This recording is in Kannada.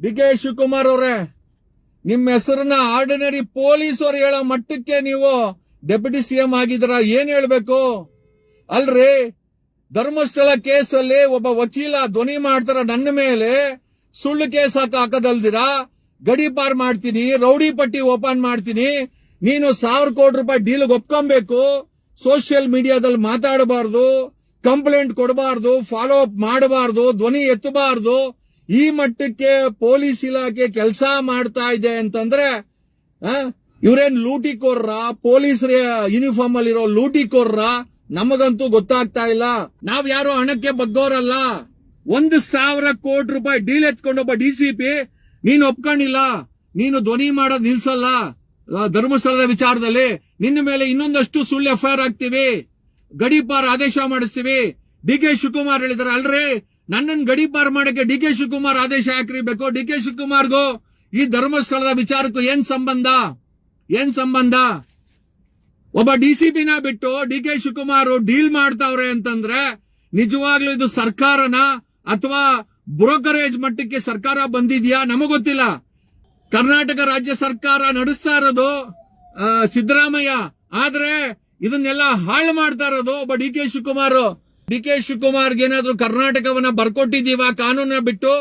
ಡಿ ಕೆ ಶಿವಕುಮಾರ್ ಅವರೇ, ನಿಮ್ಮ ಹೆಸರನ್ನ ಆರ್ಡಿನರಿ ಪೊಲೀಸ್ ಅವ್ರು ಹೇಳೋ ಮಟ್ಟಕ್ಕೆ ನೀವು ಡೆಪ್ಯೂಟಿ ಸಿಎಂ ಆಗಿದ್ರ ಏನ್ ಹೇಳ್ಬೇಕು? ಅಲ್ರಿ, ಧರ್ಮಸ್ಥಳ ಕೇಸಲ್ಲಿ ಒಬ್ಬ ವಕೀಲ ಧ್ವನಿ ಮಾಡ್ತಾರ ನನ್ನ ಮೇಲೆ. ಸುಳ್ಳು ಕೇಸ್ ಹಾಕ ಹಾಕದಲ್ದಿರಾ? ಗಡಿಪಾರ್ ಮಾಡ್ತೀನಿ, ರೌಡಿ ಪಟ್ಟಿ ಓಪನ್ ಮಾಡ್ತೀನಿ. ನೀನು ಸಾವಿರ ಕೋಟಿ ರೂಪಾಯಿ ಡೀಲ್ ಒಪ್ಕೊಬೇಕು. ಸೋಷಿಯಲ್ ಮೀಡಿಯಾದಲ್ಲಿ ಮಾತಾಡಬಾರ್ದು ಕಂಪ್ಲೇಂಟ್ ಕೊಡಬಾರ್ದು ಫಾಲೋ ಅಪ್ ಮಾಡಬಾರ್ದು, ಧ್ವನಿ ಎತ್ತಬಾರ್ದು. ಈ ಮಟ್ಟಕ್ಕೆ ಪೊಲೀಸ್ ಇಲಾಖೆ ಕೆಲಸ ಮಾಡ್ತಾ ಇದೆ ಅಂತಂದ್ರೆ ಲೂಟಿ ಲೂಟಿಕೋರ್ರ? ಪೊಲೀಸ್ ಯೂನಿಫಾರ್ಮ್ ಅಲ್ಲಿರೋ ಲೂಟಿಕೋರ್ರ? ನಮಗಂತೂ ಗೊತ್ತಾಗ್ತಾ ಇಲ್ಲ. ನಾವ್ ಯಾರು ಹಣಕ್ಕೆ ಬಗ್ಗೋರಲ್ಲ. ಒಂದು ಸಾವಿರ ಕೋಟಿ ರೂಪಾಯಿ ಡೀಲ್ ಎತ್ಕೊಂಡೊಬ್ಬ ಡಿ ಸಿ ಪಿ, ನೀನು ಒಪ್ಕೊಂಡಿಲ್ಲ. ನೀನು ಧ್ವನಿ ಮಾಡೋದ್ ನಿಲ್ಸಲ್ಲ. ಧರ್ಮಸ್ಥಳದ ವಿಚಾರದಲ್ಲಿ. ನಿನ್ನ ಮೇಲೆ ಇನ್ನೊಂದಷ್ಟು ಸುಳ್ಳು ಎಫ್ ಹಾಕ್ತಿವಿ. ಗಡಿಪಾರ್ ಆದೇಶ ಮಾಡಿಸ್ತೀವಿ. ಡಿ ಕೆ ಶಿವಕುಮಾರ್ ಹೇಳಿದಾರೆ, ಅಲ್ರಿ? ನನ್ನನ್ನು ಗಡಿಪಾರ್ ಮಾಡಕ್ಕೆ ಡಿ ಕೆ ಶಿವಕುಮಾರ್ ಆದೇಶ ಹಾಕಿರ್ಬೇಕು. ಡಿ ಕೆ ಶಿವಕುಮಾರ್ಗೂ ಈ ಧರ್ಮಸ್ಥಳದ ವಿಚಾರಕ್ಕೂ ಏನ್ ಸಂಬಂಧ? ಏನ್ ಸಂಬಂಧ? ಒಬ್ಬ ಡಿ ಸಿ ಪಿನ ಬಿಟ್ಟು ಡಿ ಕೆ ಶಿವಕುಮಾರ್ ಡೀಲ್ ಮಾಡ್ತಾವ್ರೆ ಅಂತಂದ್ರೆ ನಿಜವಾಗ್ಲೂ ಇದು ಸರ್ಕಾರನ ಅಥವಾ ಬ್ರೋಕರೇಜ್ ಮಟ್ಟಕ್ಕೆ ಸರ್ಕಾರ ಬಂದಿದ್ಯಾ? ಗೊತ್ತಿಲ್ಲ. ಕರ್ನಾಟಕ ರಾಜ್ಯ ಸರ್ಕಾರ ನಡೆಸ್ತಾ ಇರೋದು ಸಿದ್ದರಾಮಯ್ಯ. ಆದ್ರೆ ಇದನ್ನೆಲ್ಲ ಹಾಳು ಮಾಡ್ತಾ ಇರೋದು ಒಬ್ಬ D K Shivakumar. D K ಶಿವಕುಮಾರ್ಗೆ ಏನಾದ್ರು ಕರ್ನಾಟಕವನ್ನ ಬರ್ಕೊಟ್ಟಿದ್ದೀವಾ ಕಾನೂನ ಬಿಟ್ಟು?